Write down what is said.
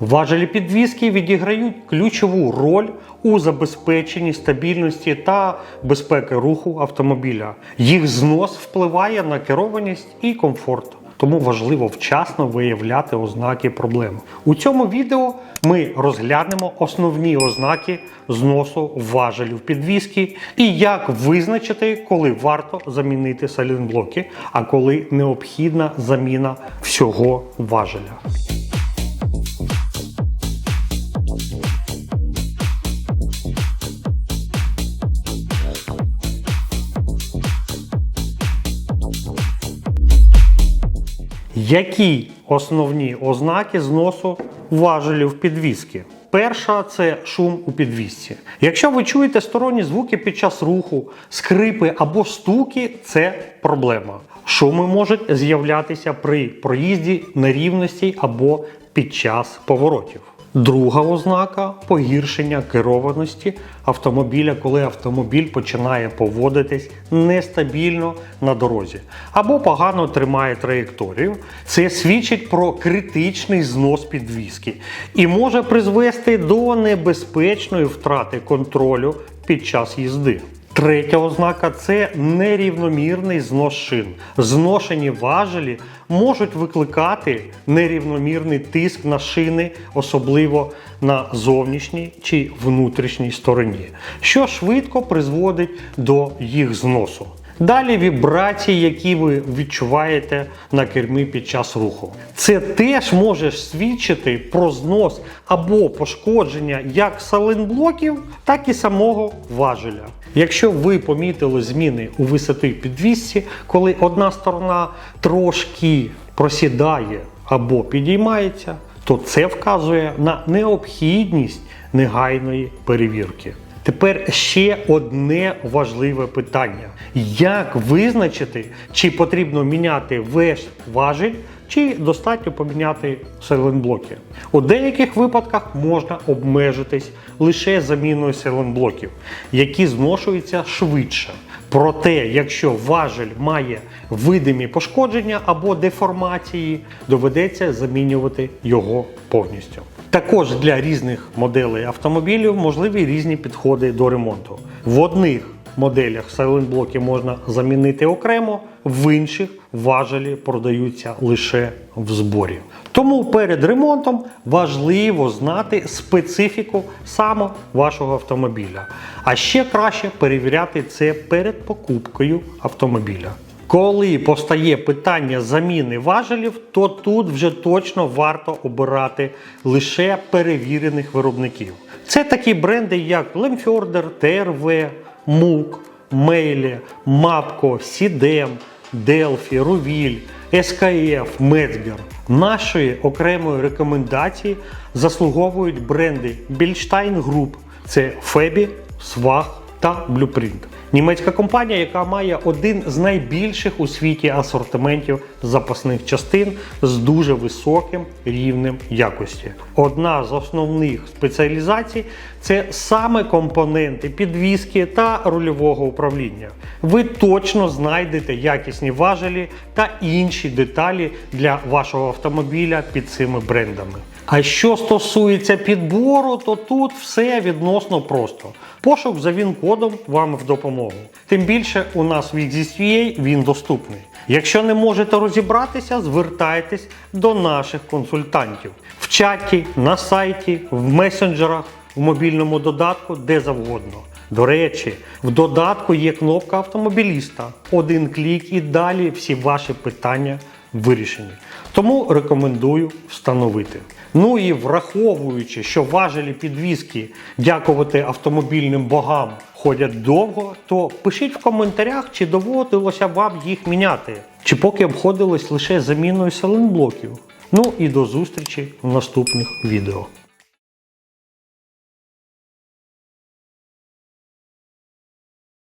Важелі підвіски відіграють ключову роль у забезпеченні стабільності та безпеки руху автомобіля. Їх знос впливає на керованість і комфорт. Тому важливо вчасно виявляти ознаки проблем. У цьому відео ми розглянемо основні ознаки зносу важелів підвіски і як визначити, коли варто замінити сайлентблоки, а коли необхідна заміна всього важеля. Які основні ознаки зносу важелів підвіски? Перша це шум у підвісці. Якщо ви чуєте сторонні звуки під час руху, скрипи або стуки, це проблема. Шуми можуть з'являтися при проїзді нерівності або під час поворотів. Друга ознака погіршення керованості автомобіля, коли автомобіль починає поводитись нестабільно на дорозі або погано тримає траєкторію. Це свідчить про критичний знос підвіски і може призвести до небезпечної втрати контролю під час їзди. Третя ознака це нерівномірний знос шин. Зношені важелі можуть викликати нерівномірний тиск на шини, особливо на зовнішній чи внутрішній стороні, що швидко призводить до їх зносу. Далі вібрації, які ви відчуваєте на кермі під час руху. Це теж може свідчити про знос або пошкодження як саленблоків, так і самого важеля. Якщо ви помітили зміни у висоти підвісці, коли одна сторона трошки просідає або підіймається, то це вказує на необхідність негайної перевірки. Тепер ще одне важливе питання: як визначити, чи потрібно міняти весь важіль, чи достатньо поміняти селенблоки? У деяких випадках можна обмежитись лише заміною селенблоків, які зношуються швидше. Проте, якщо важель має видимі пошкодження або деформації, доведеться замінювати його повністю. Також для різних моделей автомобілів можливі різні підходи до ремонту. В одних моделях сайлентблоки можна замінити окремо, в інших важелі продаються лише в зборі. Тому перед ремонтом важливо знати специфіку саме вашого автомобіля. А ще краще перевіряти це перед покупкою автомобіля. Коли постає питання заміни важелів, то тут вже точно варто обирати лише перевірених виробників. Це такі бренди, як Lemfjorder, TRV, MUK, Meyle, Mapco, Sidem, Delphi, Ruvil, SKF, Metzger. Нашої окремої рекомендації заслуговують бренди Bilstein Group, це Febi, Swag та Blueprint. Німецька компанія, яка має один з найбільших у світі асортиментів запасних частин з дуже високим рівнем якості. Одна з основних спеціалізацій це саме компоненти підвіски та рульового управління. Ви точно знайдете якісні важелі та інші деталі для вашого автомобіля під цими брендами. А що стосується підбору, то тут все відносно просто. Пошук за він-кодом вам в допомогу. Тим більше у нас в XSVA він доступний. Якщо не можете розібратися, звертайтесь до наших консультантів в чаті, на сайті, в месенджерах, в мобільному додатку, де завгодно. До речі, в додатку є кнопка автомобіліста. Один клік і далі всі ваші питання вирішені. Тому рекомендую встановити. Ну і враховуючи, що важелі підвіски, дякувати автомобільним богам, ходять довго, то пишіть в коментарях, чи доводилося вам їх міняти, чи поки обходилось лише заміною селенблоків. Ну і до зустрічі в наступних відео.